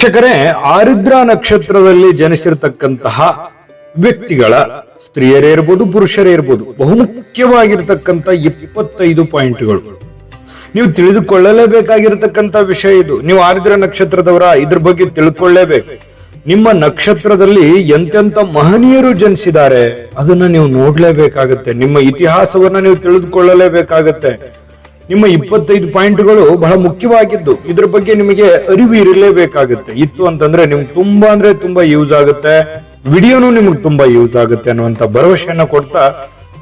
ವೀಕ್ಷಕರೇ, ಆರಿದ್ರ ನಕ್ಷತ್ರದಲ್ಲಿ ಜನಿಸಿರ್ತಕ್ಕಂತಹ ವ್ಯಕ್ತಿಗಳ ಸ್ತ್ರೀಯರೇ ಇರ್ಬೋದು, ಪುರುಷರೇ ಇರ್ಬೋದು, ಬಹುಮುಖ್ಯವಾಗಿರ್ತಕ್ಕಂಥ ಇಪ್ಪತ್ತೈದು ಪಾಯಿಂಟ್ಗಳು. ನೀವು ತಿಳಿದುಕೊಳ್ಳಲೇಬೇಕಾಗಿರತಕ್ಕಂತ ವಿಷಯ ಇದು. ನೀವು ಆರಿದ್ರ ನಕ್ಷತ್ರದವರ, ಇದ್ರ ಬಗ್ಗೆ ತಿಳ್ಕೊಳ್ಳೇಬೇಕು. ನಿಮ್ಮ ನಕ್ಷತ್ರದಲ್ಲಿ ಎಂತೆಂತ ಮಹನೀಯರು ಜನಿಸಿದ್ದಾರೆ, ಅದನ್ನ ನೀವು ನೋಡ್ಲೇಬೇಕಾಗತ್ತೆ. ನಿಮ್ಮ ಇತಿಹಾಸವನ್ನ ನೀವು ತಿಳಿದುಕೊಳ್ಳಲೇಬೇಕಾಗತ್ತೆ. ನಿಮ್ಮ ಇಪ್ಪತ್ತೈದು ಪಾಯಿಂಟ್ಗಳು ಬಹಳ ಮುಖ್ಯವಾಗಿದ್ದು ಇದ್ರ ಬಗ್ಗೆ ನಿಮಗೆ ಅರಿವು ಇರಲೇಬೇಕಾಗುತ್ತೆ. ಇತ್ತು ಅಂತಂದ್ರೆ ನಿಮ್ಗೆ ತುಂಬಾ ಅಂದ್ರೆ ತುಂಬಾ ಯೂಸ್ ಆಗುತ್ತೆ. ವಿಡಿಯೋನು ನಿಮ್ಗೆ ತುಂಬಾ ಯೂಸ್ ಆಗುತ್ತೆ ಅನ್ನುವಂತ ಭರವಸೆಯನ್ನ ಕೊಡ್ತಾ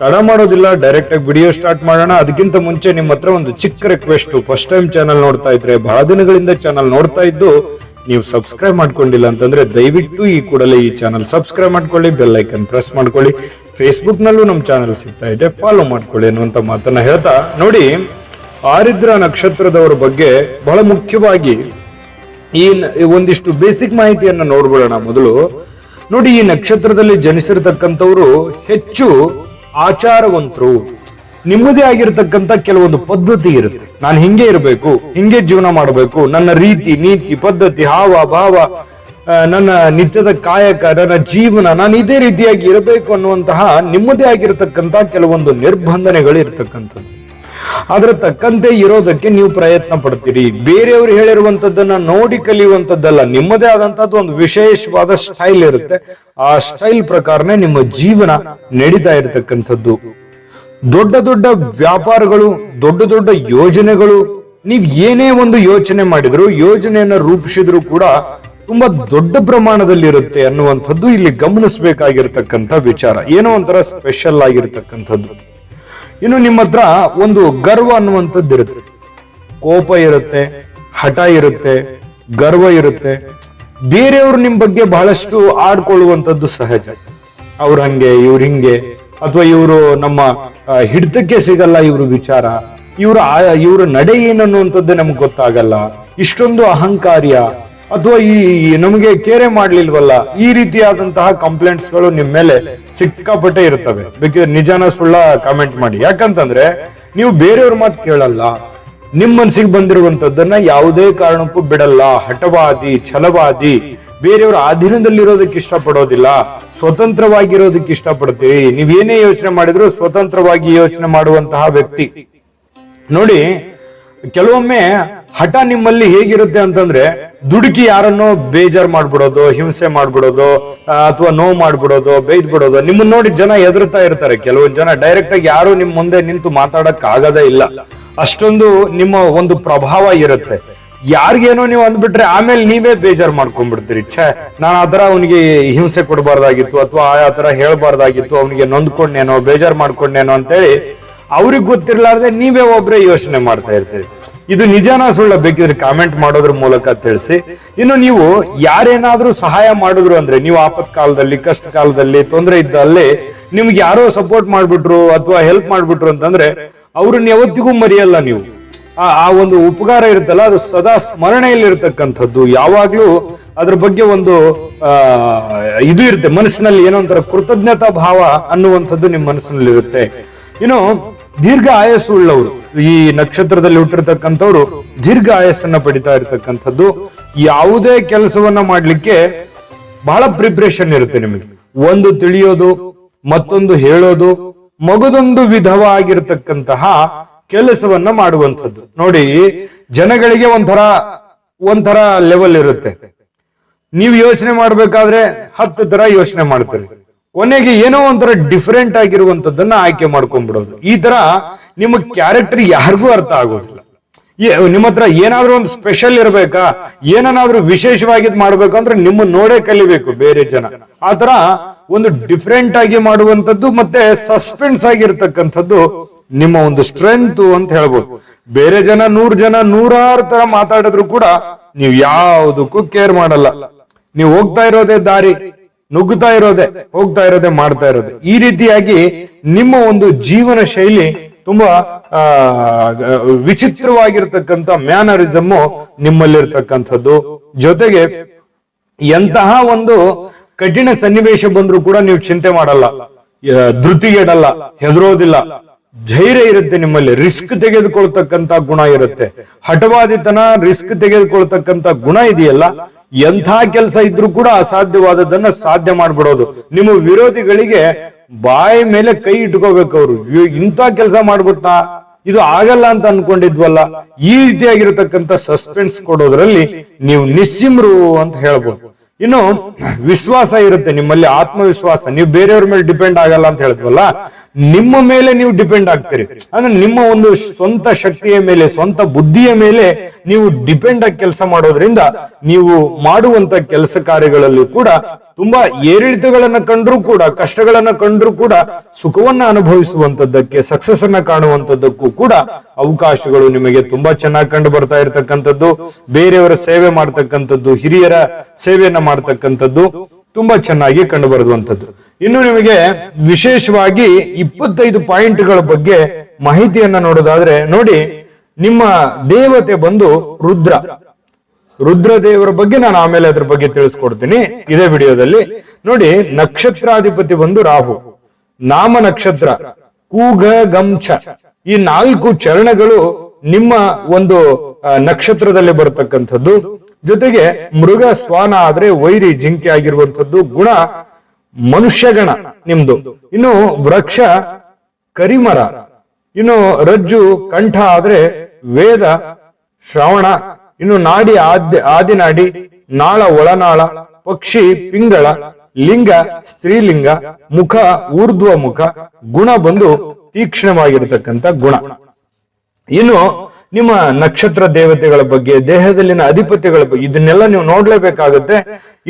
ತಡ ಮಾಡೋದಿಲ್ಲ ಡೈರೆಕ್ಟ್ ಆಗಿ ವಿಡಿಯೋ ಸ್ಟಾರ್ಟ್ ಮಾಡೋಣ. ಅದಕ್ಕಿಂತ ಮುಂಚೆ ನಿಮ್ಮ ಹತ್ರ ಒಂದು ಚಿಕ್ಕ ರಿಕ್ವೆಸ್ಟ್ ಫಸ್ಟ್ ಟೈಮ್ ಚಾನಲ್ ನೋಡ್ತಾ ಇದ್ರೆ, ಬಹಳ ದಿನಗಳಿಂದ ಚಾನಲ್ ನೋಡ್ತಾ ಇದ್ದು, ನೀವು ಸಬ್ಸ್ಕ್ರೈಬ್ ಮಾಡ್ಕೊಂಡಿಲ್ಲ ಅಂತಂದ್ರೆ ದಯವಿಟ್ಟು ಈ ಕೂಡಲೇ ಈ ಚಾನಲ್ ಸಬ್ಸ್ಕ್ರೈಬ್ ಮಾಡ್ಕೊಳ್ಳಿ ಬೆಲ್ ಐಕನ್ ಪ್ರೆಸ್ ಮಾಡ್ಕೊಳ್ಳಿ. ಫೇಸ್ಬುಕ್ ನಲ್ಲೂ ನಮ್ಮ ಚಾನಲ್ ಸಿಗ್ತಾ ಇದೆ ಫಾಲೋ ಮಾಡ್ಕೊಳ್ಳಿ ಅನ್ನುವಂತ ಮಾತನ್ನ ಹೇಳ್ತಾ ನೋಡಿ. ಆರಿದ್ರ ನಕ್ಷತ್ರದವರ ಬಗ್ಗೆ ಬಹಳ ಮುಖ್ಯವಾಗಿ ಈ ಒಂದಿಷ್ಟು ಬೇಸಿಕ್ ಮಾಹಿತಿಯನ್ನ ನೋಡ್ಬಿಡೋಣ ಮೊದಲು. ನೋಡಿ, ಈ ನಕ್ಷತ್ರದಲ್ಲಿ ಜನಿಸಿರ್ತಕ್ಕಂಥವ್ರು ಹೆಚ್ಚು ಆಚಾರವಂತರು. ನಿಮ್ಮದೇ ಆಗಿರತಕ್ಕಂಥ ಕೆಲವೊಂದು ಪದ್ಧತಿ ಇರುತ್ತೆ. ನಾನು ಹಿಂಗೆ ಇರಬೇಕು, ಹಿಂಗೆ ಜೀವನ ಮಾಡಬೇಕು, ನನ್ನ ರೀತಿ, ನೀತಿ, ಪದ್ಧತಿ, ಹಾವ, ಭಾವ ನನ್ನ ನಿತ್ಯದ ಕಾಯಕ, ನನ್ನ ಜೀವನ, ನಾನು ಇದೇ ರೀತಿಯಾಗಿ ಇರಬೇಕು ಅನ್ನುವಂತಹ ನಿಮ್ಮದೇ ಆಗಿರತಕ್ಕಂತ ಕೆಲವೊಂದು ನಿರ್ಬಂಧನೆಗಳು ಇರ್ತಕ್ಕಂಥದ್ದು. ಅದರ ತಕ್ಕಂತೆ ಇರೋದಕ್ಕೆ ನೀವು ಪ್ರಯತ್ನ ಪಡ್ತೀರಿ. ಬೇರೆಯವರು ಹೇಳಿರುವಂತದ್ದನ್ನ ನೋಡಿ ಕಲಿಯುವಂತದ್ದಲ್ಲ, ನಿಮ್ಮದೇ ಆದಂತದ್ದು ಒಂದು ವಿಶೇಷವಾದ ಸ್ಟೈಲ್ ಇರುತ್ತೆ. ಆ ಸ್ಟೈಲ್ ಪ್ರಕಾರನೇ ನಿಮ್ಮ ಜೀವನ ನಡೀತಾ ಇರತಕ್ಕಂಥದ್ದು. ದೊಡ್ಡ ದೊಡ್ಡ ವ್ಯಾಪಾರಗಳು, ದೊಡ್ಡ ದೊಡ್ಡ ಯೋಜನೆಗಳು, ನೀವ್ ಏನೇ ಒಂದು ಯೋಚನೆ ಮಾಡಿದ್ರು, ಯೋಜನೆಯನ್ನ ರೂಪಿಸಿದ್ರು ಕೂಡ ತುಂಬಾ ದೊಡ್ಡ ಪ್ರಮಾಣದಲ್ಲಿ ಇರುತ್ತೆ ಅನ್ನುವಂಥದ್ದು ಇಲ್ಲಿ ಗಮನಿಸಬೇಕಾಗಿರ್ತಕ್ಕಂಥ ವಿಚಾರ. ಏನೋ ಒಂಥರ ಸ್ಪೆಷಲ್ ಆಗಿರ್ತಕ್ಕಂಥದ್ದು. ಇನ್ನು ನಿಮ್ಮ ಹತ್ರ ಒಂದು ಗರ್ವ ಅನ್ನುವಂಥದ್ದು ಇರುತ್ತೆ. ಕೋಪ ಇರುತ್ತೆ, ಹಠ ಇರುತ್ತೆ, ಗರ್ವ ಇರುತ್ತೆ. ಬೇರೆಯವರು ನಿಮ್ ಬಗ್ಗೆ ಬಹಳಷ್ಟು ಆಡ್ಕೊಳ್ಳುವಂಥದ್ದು ಸಹಜ. ಅವ್ರ ಹಂಗೆ, ಇವ್ರ ಹಿಂಗೆ, ಅಥವಾ ಇವರು ನಮ್ಮ ಹಿಡಿತಕ್ಕೆ ಸಿಗಲ್ಲ ಇವ್ರ ವಿಚಾರ. ಇವರ ಇವ್ರ ನಡೆ ಏನನ್ನುವಂಥದ್ದೇ ನಮ್ಗೆ ಗೊತ್ತಾಗಲ್ಲ. ಇಷ್ಟೊಂದು ಅಹಂಕಾರ್ಯ ಅಥವಾ ಈ ನಮಗೆ ಕೇರೆ ಮಾಡ್ಲಿಲ್ವಲ್ಲ, ಈ ರೀತಿಯಾದಂತಹ ಕಂಪ್ಲೇಂಟ್ಸ್ಗಳು ನಿಮ್ ಮೇಲೆ ಸಿಕ್ಕಾಪಟ್ಟೆ ಇರ್ತವೆ. ಬೇಕಿದ್ರೆ ನಿಜಾನ ಸುಳ್ಳ ಕಾಮೆಂಟ್ ಮಾಡಿ. ಯಾಕಂತಂದ್ರೆ, ನೀವು ಬೇರೆಯವ್ರ ಮಾತು ಕೇಳಲ್ಲ. ನಿಮ್ ಮನ್ಸಿಗೆ ಬಂದಿರುವಂತದ್ದನ್ನ ಯಾವುದೇ ಕಾರಣಕ್ಕೂ ಬಿಡಲ್ಲ. ಹಠವಾದಿ, ಛಲವಾದಿ. ಬೇರೆಯವರ ಅಧೀನದಲ್ಲಿರೋದಕ್ಕೆ ಇಷ್ಟಪಡೋದಿಲ್ಲ. ಸ್ವತಂತ್ರವಾಗಿರೋದಕ್ಕೆ ಇಷ್ಟಪಡ್ತೀವಿ ನೀವೇನೇ ಯೋಚನೆ ಮಾಡಿದ್ರು ಸ್ವತಂತ್ರವಾಗಿ ಯೋಚನೆ ಮಾಡುವಂತಹ ವ್ಯಕ್ತಿ. ನೋಡಿ, ಕೆಲವೊಮ್ಮೆ ಹಠ ನಿಮ್ಮಲ್ಲಿ ಹೇಗಿರುತ್ತೆ ಅಂತಂದ್ರೆ ದುಡುಕಿ ಯಾರನ್ನೋ ಬೇಜಾರ್ ಮಾಡ್ಬಿಡೋದು, ಹಿಂಸೆ ಮಾಡ್ಬಿಡೋದು ಅಥವಾ ನೋವು ಮಾಡ್ಬಿಡೋದು ಬೈದ್ ಬಿಡೋದು ನಿಮ್ಮನ್ನ ನೋಡಿ ಜನ ಎದುರ್ತಾ ಇರ್ತಾರೆ. ಕೆಲವೊಂದು ಜನ ಡೈರೆಕ್ಟ್ ಆಗಿ ಯಾರು ನಿಮ್ ಮುಂದೆ ನಿಂತು ಮಾತಾಡಕ್ ಆಗದೇ ಇಲ್ಲ. ಅಷ್ಟೊಂದು ನಿಮ್ಮ ಒಂದು ಪ್ರಭಾವ ಇರುತ್ತೆ. ಯಾರಿಗೇನೋ ನೀವು ಅಂದ್ಬಿಟ್ರೆ ಆಮೇಲೆ ನೀವೇ ಬೇಜಾರ್ ಮಾಡ್ಕೊಂಡ್ಬಿಡ್ತೀರಿ. ಛೇ, ನಾನು ಆತರ ಅವನಿಗೆ ಹಿಂಸೆ ಕೊಡಬಾರ್ದಾಗಿತ್ತು ಅಥವಾ ಆ ತರ ಹೇಳ್ಬಾರ್ದಾಗಿತ್ತು, ಅವನಿಗೆ ನೊಂದ್ಕೊಂಡೇನೋ ಬೇಜಾರ್ ಮಾಡ್ಕೊಂಡೇನೋ ಅಂತೇಳಿ ಅವ್ರಿಗೆ ಗೊತ್ತಿರ್ಲಾರ್ದೆ ನೀವೇ ಒಬ್ರೇ ಯೋಚನೆ ಮಾಡ್ತಾ ಇರ್ತೀರಿ. ಇದು ನಿಜಾನ ಸುಳ್ಳ ಬೇಕಿದ್ರೆ ಕಾಮೆಂಟ್ ಮಾಡೋದ್ರ ಮೂಲಕ ತಿಳಿಸಿ. ಇನ್ನು ನೀವು ಯಾರೇನಾದ್ರೂ ಸಹಾಯ ಮಾಡಿದ್ರು ಅಂದ್ರೆ, ನೀವು ಆಪತ್ ಕಾಲದಲ್ಲಿ, ಕಷ್ಟ ಕಾಲದಲ್ಲಿ, ತೊಂದರೆ ಇದ್ದಲ್ಲಿ ನಿಮ್ಗೆ ಯಾರೋ ಸಪೋರ್ಟ್ ಮಾಡ್ಬಿಟ್ರು ಅಥವಾ ಹೆಲ್ಪ್ ಮಾಡ್ಬಿಟ್ರು ಅಂತಂದ್ರೆ, ಅವ್ರನ್ನ ಯಾವತ್ತಿಗೂ ಮರೆಯಲ್ಲ ನೀವು. ಆ ಒಂದು ಉಪಕಾರ ಇರುತ್ತಲ್ಲ, ಅದು ಸದಾ ಸ್ಮರಣೆಯಲ್ಲಿ ಇರತಕ್ಕಂಥದ್ದು ಯಾವಾಗ್ಲೂ ಅದ್ರ ಬಗ್ಗೆ ಒಂದು ಇದು ಇರುತ್ತೆ, ಮನಸ್ಸಿನಲ್ಲಿ ಏನೋ ಒಂಥರ ಕೃತಜ್ಞತಾ ಭಾವ ಅನ್ನುವಂಥದ್ದು ನಿಮ್ಮ ಮನಸ್ಸಿನಲ್ಲಿ ಇರುತ್ತೆ ಇನ್ನು ದೀರ್ಘ ಆಯಸ್ಸು ಉಳ್ಳವರು ಈ ನಕ್ಷತ್ರದಲ್ಲಿ ಹುಟ್ಟಿರ್ತಕ್ಕಂಥವ್ರು ದೀರ್ಘ ಆಯಸ್ಸನ್ನ ಪಡಿತಾ ಇರ್ತಕ್ಕಂಥದ್ದು. ಯಾವುದೇ ಕೆಲಸವನ್ನ ಮಾಡ್ಲಿಕ್ಕೆ ಬಹಳ ಪ್ರಿಪ್ರೇಷನ್ ಇರುತ್ತೆ ನಿಮಗೆ. ಒಂದು ತಿಳಿಯೋದು, ಮತ್ತೊಂದು ಹೇಳೋದು, ಮಗದೊಂದು ವಿಧವಾಗಿರ್ತಕ್ಕಂತಹ ಕೆಲಸವನ್ನ ಮಾಡುವಂಥದ್ದು. ನೋಡಿ, ಜನಗಳಿಗೆ ಒಂಥರ ಒಂಥರ ಲೆವೆಲ್ ಇರುತ್ತೆ. ನೀವು ಯೋಚನೆ ಮಾಡ್ಬೇಕಾದ್ರೆ ಹತ್ತು ತರ ಯೋಚನೆ ಮಾಡ್ತೀರಿ. ಕೊನೆಗೆ ಏನೋ ಒಂಥರ ಡಿಫರೆಂಟ್ ಆಗಿರುವಂತದ್ದನ್ನ ಆಯ್ಕೆ ಮಾಡ್ಕೊಂಡ್ಬಿಡೋದು. ಈ ತರ ನಿಮ್ಮ ಕ್ಯಾರೆಕ್ಟರ್ ಯಾರಿಗೂ ಅರ್ಥ ಆಗೋದಿಲ್ಲ. ನಿಮ್ಮ ಹತ್ರ ಏನಾದ್ರೂ ಒಂದು ಸ್ಪೆಷಲ್ ಇರ್ಬೇಕಾ? ಏನನ್ನಾದ್ರೂ ವಿಶೇಷವಾಗಿದ್ ಮಾಡ್ಬೇಕು ಅಂದ್ರೆ ನಿಮ್ಮ ನೋಡೇ ಕಲಿಬೇಕು ಬೇರೆ ಜನ. ಆತರ ಒಂದು ಡಿಫ್ರೆಂಟ್ ಆಗಿ ಮಾಡುವಂತದ್ದು ಮತ್ತೆ ಸಸ್ಪೆನ್ಸ್ ಆಗಿರ್ತಕ್ಕಂಥದ್ದು ನಿಮ್ಮ ಒಂದು ಸ್ಟ್ರೆಂತ್ ಅಂತ ಹೇಳ್ಬೋದು. ಬೇರೆ ಜನ ನೂರ್ ಜನ ನೂರಾರು ತರ ಮಾತಾಡಿದ್ರು ಕೂಡ ನೀವು ಯಾವುದಕ್ಕೂ ಕೇರ್ ಮಾಡಲ್ಲ. ನೀವು ಹೋಗ್ತಾ ಇರೋದೇ ದಾರಿ. ನುಗ್ಗುತ್ತಾ ಇರೋದೆ, ಹೋಗ್ತಾ ಇರೋದೆ, ಮಾಡ್ತಾ ಇರೋದೆ. ಈ ರೀತಿಯಾಗಿ ನಿಮ್ಮ ಒಂದು ಜೀವನ ಶೈಲಿ ತುಂಬಾ, ಆ, ವಿಚಿತ್ರವಾಗಿರ್ತಕ್ಕಂಥ ಮ್ಯಾನರಿಸಮ್ ನಿಮ್ಮಲ್ಲಿರ್ತಕ್ಕಂಥದ್ದು. ಜೊತೆಗೆ ಎಂತಹ ಒಂದು ಕಠಿಣ ಸನ್ನಿವೇಶ ಬಂದ್ರೂ ಕೂಡ ನೀವು ಚಿಂತೆ ಮಾಡಲ್ಲ. ಧೃತಿಗೆಡಲ್ಲ ಹೆದರೋದಿಲ್ಲ. ಧೈರ್ಯ ಇರುತ್ತೆ ನಿಮ್ಮಲ್ಲಿ, ರಿಸ್ಕ್ ತೆಗೆದುಕೊಳ್ತಕ್ಕಂತ ಗುಣ ಇರುತ್ತೆ. ಹಠವಾದಿತನ, ರಿಸ್ಕ್ ತೆಗೆದುಕೊಳ್ತಕ್ಕಂತ ಗುಣ ಇದೆಯಲ್ಲ ಎಂಥ ಕೆಲಸ ಇದ್ರೂ ಕೂಡ ಅಸಾಧ್ಯವಾದದನ್ನ ಸಾಧ್ಯ ಮಾಡ್ಬಿಡೋದು. ನಿಮ್ಮ ವಿರೋಧಿಗಳಿಗೆ ಬಾಯಿ ಮೇಲೆ ಕೈ ಇಟ್ಕೋಬೇಕು ಅವರು. ಇಂಥ ಕೆಲಸ ಮಾಡ್ಬಿಟ್ಟ ಇದು ಆಗಲ್ಲ ಅಂತ ಅನ್ಕೊಂಡಿದ್ವಲ್ಲ. ಈ ರೀತಿಯಾಗಿರತಕ್ಕಂತ ಸಸ್ಪೆನ್ಸ್ ಕೊಡೋದ್ರಲ್ಲಿ ನೀವು ನಿಸ್ಸಿಮ್ರು ಅಂತ ಹೇಳ್ಬೋದು. ಇನ್ನು ವಿಶ್ವಾಸ ಇರುತ್ತೆ ನಿಮ್ಮಲ್ಲಿ, ಆತ್ಮವಿಶ್ವಾಸ. ನೀವು ಬೇರೆಯವ್ರ ಮೇಲೆ ಡಿಪೆಂಡ್ ಆಗಲ್ಲ ಅಂತ ಹೇಳಿದ್ವಲ್ಲ, ನಿಮ್ಮ ಮೇಲೆ ನೀವು ಡಿಪೆಂಡ್ ಆಗ್ತೀರಿ. ಅಂದ್ರೆ ನಿಮ್ಮ ಒಂದು ಸ್ವಂತ ಶಕ್ತಿಯ ಮೇಲೆ, ಸ್ವಂತ ಬುದ್ಧಿಯ ಮೇಲೆ ನೀವು ಡಿಪೆಂಡ್ ಆಗಿ ಕೆಲಸ ಮಾಡೋದ್ರಿಂದ ನೀವು ಮಾಡುವಂತ ಕೆಲಸ ಕಾರ್ಯಗಳಲ್ಲಿ ಕೂಡ ತುಂಬಾ ಏರಿಳಿತಗಳನ್ನ ಕಂಡ್ರೂ ಕೂಡ, ಕಷ್ಟಗಳನ್ನ ಕಂಡ್ರೂ ಕೂಡ ಸುಖವನ್ನ ಅನುಭವಿಸುವಂತದ್ದಕ್ಕೆ ಸಕ್ಸಸ್ ಅನ್ನ ಕಾಣುವಂತದ್ದಕ್ಕೂ ಕೂಡ ಅವಕಾಶಗಳು ನಿಮಗೆ ತುಂಬಾ ಚೆನ್ನಾಗಿ ಕಂಡು ಬರ್ತಾ ಇರತಕ್ಕಂಥದ್ದು. ಬೇರೆಯವರ ಸೇವೆ ಮಾಡ್ತಕ್ಕಂಥದ್ದು, ಹಿರಿಯರ ಸೇವೆಯನ್ನ ಮಾಡ್ತಕ್ಕಂಥದ್ದು ತುಂಬಾ ಚೆನ್ನಾಗಿ ಕಂಡು ಬರುವಂತದ್ದು. ಇನ್ನು ನಿಮಗೆ ವಿಶೇಷವಾಗಿ ಇಪ್ಪತ್ತೈದು ಪಾಯಿಂಟ್ಗಳ ಬಗ್ಗೆ ಮಾಹಿತಿಯನ್ನ ನೋಡೋದಾದ್ರೆ ನೋಡಿ ನಿಮ್ಮ ದೇವತೆ ಬಂದು ರುದ್ರ. ರುದ್ರ ದೇವರ ಬಗ್ಗೆ ನಾನು ಆಮೇಲೆ ಅದ್ರ ಬಗ್ಗೆ ತಿಳಿಸ್ಕೊಡ್ತೀನಿ. ಇದೇ ವಿಡಿಯೋದಲ್ಲಿ. ನೋಡಿ, ನಕ್ಷತ್ರಾಧಿಪತಿ ಬಂದು ರಾಹು. ನಾಮ ನಕ್ಷತ್ರ ಕೂಗ ಗಂಚ. ಈ ನಾಲ್ಕು ಚರಣಗಳು ನಿಮ್ಮ ಒಂದು ನಕ್ಷತ್ರದಲ್ಲಿ ಬರತಕ್ಕಂಥದ್ದು. ಜೊತೆಗೆ ಮೃಗ ಸ್ವಾನ ಆದ್ರೆ ವೈರಿ, ಜಿಂಕೆ ಆಗಿರುವಂತದ್ದು ಗುಣ ಮನುಷ್ಯಗಣ ನಿಮ್ದು. ಇನ್ನು ವೃಕ್ಷ ಕರಿಮರ. ಇನ್ನು ರಜ್ಜು, ಕಂಠ ಆದ್ರೆ ವೇದ, ಶ್ರವಣ, ಇನ್ನು ನಾಡಿ ಆದ್ಯ, ಆದಿನಾಡಿ, ನಾಳ, ಒಳನಾಳ, ಪಕ್ಷಿ, ಪಿಂಗಳ, ಲಿಂಗ, ಸ್ತ್ರೀಲಿಂಗ, ಮುಖ, ಊರ್ಧ್ವ ಮುಖ, ಗುಣ ಬಂದು ತೀಕ್ಷ್ಣವಾಗಿರತಕ್ಕಂತ ಗುಣ. ಇನ್ನು ನಿಮ್ಮ ನಕ್ಷತ್ರ ದೇವತೆಗಳ ಬಗ್ಗೆ, ದೇಹದಲ್ಲಿನ ಅಧಿಪತಿಗಳ ಬಗ್ಗೆ ಇದನ್ನೆಲ್ಲ ನೀವು ನೋಡ್ಲೇಬೇಕಾಗುತ್ತೆ.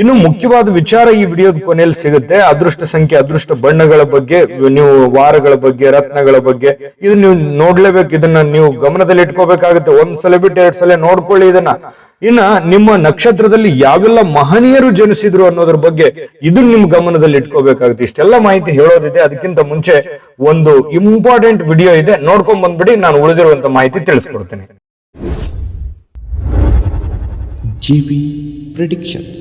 ಇನ್ನು ಮುಖ್ಯವಾದ ವಿಚಾರ ಈ ವಿಡಿಯೋದ ಕೊನೆಯಲ್ಲಿ ಸಿಗುತ್ತೆ. ಅದೃಷ್ಟ ಸಂಖ್ಯೆ, ಅದೃಷ್ಟ ಬಣ್ಣಗಳ ಬಗ್ಗೆ, ನೀವು ವಾರಗಳ ಬಗ್ಗೆ, ರತ್ನಗಳ ಬಗ್ಗೆ ಇದನ್ನ ನೀವು ನೋಡ್ಲೇಬೇಕು. ಇದನ್ನ ನೀವು ಗಮನದಲ್ಲಿ ಇಟ್ಕೋಬೇಕಾಗುತ್ತೆ. ಒಂದ್ ಸಲ ಬಿಟ್ಟು ಎರಡ್ ಸಲ ನೋಡ್ಕೊಳ್ಳಿ ಇದನ್ನ. ಇನ್ನ ನಿಮ್ಮ ನಕ್ಷತ್ರದಲ್ಲಿ ಯಾವೆಲ್ಲ ಮಹನೀಯರು ಜನಿಸಿದ್ರು ಅನ್ನೋದ್ರ ಬಗ್ಗೆ ಇದು ನಿಮ್ ಗಮನದಲ್ಲಿ ಇಟ್ಕೋಬೇಕಾಗುತ್ತೆ. ಇಷ್ಟೆಲ್ಲ ಮಾಹಿತಿ ಹೇಳೋದಿದೆ. ಅದಕ್ಕಿಂತ ಮುಂಚೆ ಒಂದು ಇಂಪಾರ್ಟೆಂಟ್ ವಿಡಿಯೋ ಇದೆ. ನೋಡ್ಕೊಂಡ್ ಬಂದ್ಬಿಡಿ. ನಾನು ಉಳಿದಿರುವಂತ ಮಾಹಿತಿ ತಿಳಿಸ್ಕೊಡ್ತೇನೆ. GB Predictions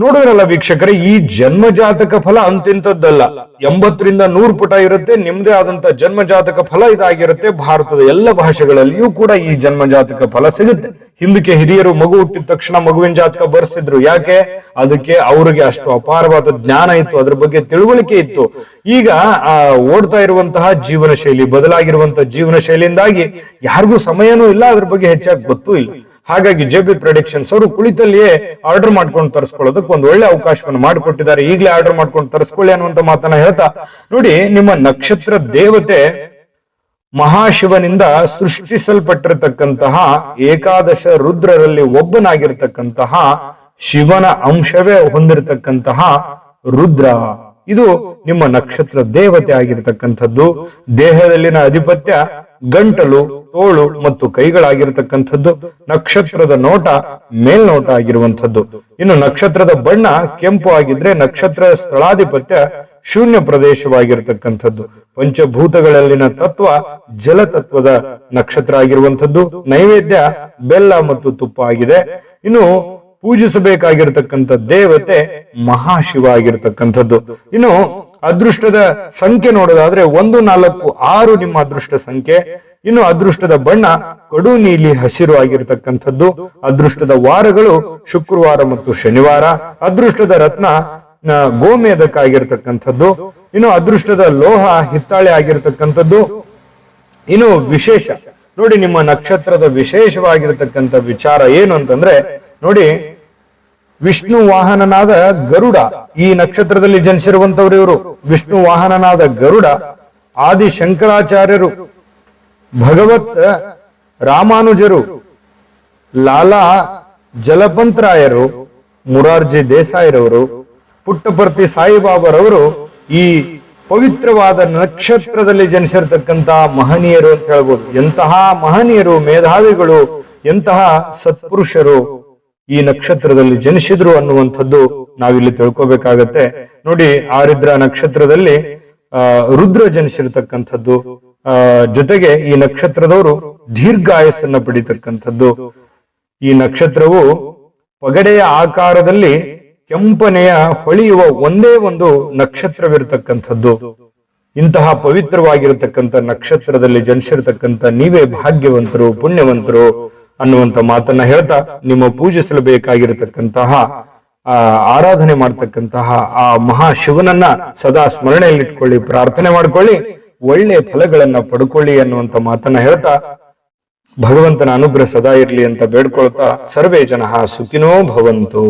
ನೋಡಿದ್ರಲ್ಲ ವೀಕ್ಷಕರೇ, ಈ ಜನ್ಮ ಜಾತಕ ಫಲ ಅಂತಿಂತದ್ದಲ್ಲ ಎಂಬತ್ತರಿಂದ ನೂರು ಪುಟ ಇರುತ್ತೆ, ನಿಮ್ದೇ ಆದಂತ ಜನ್ಮ ಜಾತಕ ಫಲ ಇದಾಗಿರುತ್ತೆ ಭಾರತದ ಎಲ್ಲ ಭಾಷೆಗಳಲ್ಲಿಯೂ ಕೂಡ ಈ ಜನ್ಮ ಜಾತಕ ಫಲ ಸಿಗುತ್ತೆ. ಹಿಂದಕ್ಕೆ ಹಿರಿಯರು ಮಗು ಹುಟ್ಟಿದ ತಕ್ಷಣ ಮಗುವಿನ ಜಾತಕ ಬರ್ಸಿದ್ರು. ಯಾಕೆ? ಅದಕ್ಕೆ ಅವರಿಗೆ ಅಷ್ಟು ಅಪಾರವಾದ ಜ್ಞಾನ ಇತ್ತು, ಅದ್ರ ಬಗ್ಗೆ ತಿಳುವಳಿಕೆ ಇತ್ತು. ಈಗ ಆ ಓಡ್ತಾ ಇರುವಂತಹ ಜೀವನ ಶೈಲಿ ಬದಲಾಗಿರುವಂತಹ ಜೀವನ ಶೈಲಿಯಿಂದಾಗಿ ಯಾರಿಗೂ ಸಮಯನೂ ಇಲ್ಲ, ಅದ್ರ ಬಗ್ಗೆ ಹೆಚ್ಚಾಗಿ ಗೊತ್ತೂ ಇಲ್ಲ. ಹಾಗಾಗಿ ಜೆ ಪ್ರೊಡಿಕ್ಷನ್ಸ್ ಅವರು ಕುಳಿತಲ್ಲಿಯೇ ಆರ್ಡರ್ ಮಾಡ್ಕೊಂಡು ತರಿಸ್ಕೊಳ್ಳೋದಕ್ಕೆ ಒಂದು ಒಳ್ಳೆ ಅವಕಾಶವನ್ನು ಮಾಡಿಕೊಟ್ಟಿದ್ದಾರೆ. ಈಗಲೇ ಆರ್ಡರ್ ಮಾಡ್ಕೊಂಡು ತರಿಸ್ಕೊಳ್ಳಿ ಅನ್ನುವಂತ ಮಾತನ್ನ ಹೇಳ್ತಾ, ನೋಡಿ, ನಿಮ್ಮ ನಕ್ಷತ್ರ ದೇವತೆ ಮಹಾಶಿವನಿಂದ ಸೃಷ್ಟಿಸಲ್ಪಟ್ಟಿರತಕ್ಕಂತಹ ಏಕಾದಶ ರುದ್ರರಲ್ಲಿ ಒಬ್ಬನಾಗಿರ್ತಕ್ಕಂತಹ ಶಿವನ ಅಂಶವೇ ಹೊಂದಿರತಕ್ಕಂತಹ ರುದ್ರ. ಇದು ನಿಮ್ಮ ನಕ್ಷತ್ರ ದೇವತೆ ಆಗಿರತಕ್ಕಂಥದ್ದು. ದೇಹದಲ್ಲಿನ ಅಧಿಪತ್ಯ ಗಂಟಲು, ತೋಳು ಮತ್ತು ಕೈಗಳಾಗಿರತಕ್ಕಂಥದ್ದು ನಕ್ಷತ್ರದ ನೋಟ, ಮೇಲ್ನೋಟ ಆಗಿರುವಂಥದ್ದು. ಇನ್ನು ನಕ್ಷತ್ರದ ಬಣ್ಣ ಕೆಂಪು ಆಗಿದ್ರೆ ನಕ್ಷತ್ರ ಸ್ಥಳಾಧಿಪತ್ಯ ಶೂನ್ಯ ಪ್ರದೇಶವಾಗಿರತಕ್ಕಂಥದ್ದು. ಪಂಚಭೂತಗಳಲ್ಲಿನ ತತ್ವ ಜಲತತ್ವದ ನಕ್ಷತ್ರ ಆಗಿರುವಂಥದ್ದು. ನೈವೇದ್ಯ ಬೆಲ್ಲ ಮತ್ತು ತುಪ್ಪ ಆಗಿದೆ. ಇನ್ನು ಪೂಜಿಸಬೇಕಾಗಿರ್ತಕ್ಕಂಥ ದೇವತೆ ಮಹಾಶಿವ ಆಗಿರ್ತಕ್ಕಂಥದ್ದು. ಇನ್ನು ಅದೃಷ್ಟದ ಸಂಖ್ಯೆ ನೋಡೋದಾದ್ರೆ ಒಂದು, ನಾಲ್ಕು, ಆರು ನಿಮ್ಮ ಅದೃಷ್ಟ ಸಂಖ್ಯೆ. ಇನ್ನು ಅದೃಷ್ಟದ ಬಣ್ಣ ಕಡು ನೀಲಿ ಹಸಿರು ಆಗಿರತಕ್ಕಂಥದ್ದು. ಅದೃಷ್ಟದ ವಾರಗಳು ಶುಕ್ರವಾರ ಮತ್ತು ಶನಿವಾರ. ಅದೃಷ್ಟದ ರತ್ನ ಗೋಮೇಧಕ್ಕಾಗಿರ್ತಕ್ಕಂಥದ್ದು ಇನ್ನು ಅದೃಷ್ಟದ ಲೋಹ, ಹಿತ್ತಾಳೆ ಆಗಿರತಕ್ಕಂಥದ್ದು. ಇನ್ನು ವಿಶೇಷ, ನೋಡಿ ನಿಮ್ಮ ನಕ್ಷತ್ರದ ವಿಶೇಷವಾಗಿರತಕ್ಕಂಥ ವಿಚಾರ ಏನು ಅಂತಂದ್ರೆ, ನೋಡಿ ವಿಷ್ಣು ವಾಹನನಾದ ಗರುಡ, ಈ ನಕ್ಷತ್ರದಲ್ಲಿ ಜನಿಸಿರುವಂತವರು ಇವರು. ವಿಷ್ಣು ವಾಹನನಾದ ಗರುಡ ಆದಿ ಶಂಕರಾಚಾರ್ಯರು ಭಗವತ್, ರಾಮಾನುಜರು, ಲಾಲಾ ಜಲಪಂತ್ರಾಯರು, ಮುರಾರ್ಜಿ ದೇಸಾಯಿರವರು, ಪುಟ್ಟಪರ್ತಿ ಸಾಯಿಬಾಬರವರು ಈ ಪವಿತ್ರವಾದ ನಕ್ಷತ್ರದಲ್ಲಿ ಜನಿಸಿರ್ತಕ್ಕಂತಹ ಮಹನೀಯರು ಅಂತ ಹೇಳ್ಬೋದು. ಎಂತಹ ಮಹನೀಯರು, ಮೇಧಾವಿಗಳು, ಎಂತಹ ಸತ್ಪುರುಷರು ಈ ನಕ್ಷತ್ರದಲ್ಲಿ ಜನಿಸಿದ್ರು ಅನ್ನುವಂಥದ್ದು ನಾವಿಲ್ಲಿ ತಿಳ್ಕೊಬೇಕಾಗತ್ತೆ. ನೋಡಿ, ಆರಿದ್ರ ನಕ್ಷತ್ರದಲ್ಲಿ ರುದ್ರ ಜನಿಸಿರ್ತಕ್ಕಂಥದ್ದು ಜೊತೆಗೆ ಈ ನಕ್ಷತ್ರದವರು ದೀರ್ಘಾಯಸ್ಸನ್ನ ಪಡಿತಕ್ಕಂಥದ್ದು. ಈ ನಕ್ಷತ್ರವು ಪಗಡೆಯ ಆಕಾರದಲ್ಲಿ ಕೆಂಪನೆಯ ಹೊಳೆಯುವ ಒಂದೇ ಒಂದು ನಕ್ಷತ್ರವಿರತಕ್ಕಂಥದ್ದು. ಇಂತಹ ಪವಿತ್ರವಾಗಿರತಕ್ಕಂಥ ನಕ್ಷತ್ರದಲ್ಲಿ ಜನಿಸಿರ್ತಕ್ಕಂಥ ನೀವೇ ಭಾಗ್ಯವಂತರು, ಪುಣ್ಯವಂತರು. ಅನ್ನುವಂತ ಮಾತನ್ನ ಹೇಳ್ತಾ ನಿಮ್ಮ ಪೂಜಿಸಲು ಬೇಕಾಗಿರತಕ್ಕಂತಹ ಆ, ಆರಾಧನೆ ಮಾಡ್ತಕ್ಕಂತಹ ಆ ಮಹಾಶಿವನನ್ನ ಸದಾ ಸ್ಮರಣೆಯಲ್ಲಿಟ್ಕೊಳ್ಳಿ ಪ್ರಾರ್ಥನೆ ಮಾಡ್ಕೊಳ್ಳಿ, ಒಳ್ಳೆ ಫಲಗಳನ್ನ ಪಡ್ಕೊಳ್ಳಿ ಅನ್ನುವಂತ ಮಾತನ್ನ ಹೇಳ್ತಾ ಭಗವಂತನ ಅನುಗ್ರಹ ಸದಾ ಇರ್ಲಿ ಅಂತ ಬೇಡ್ಕೊಳ್ತಾ ಸರ್ವೇ ಜನ ಸುಖಿನೋ ಭವಂತು.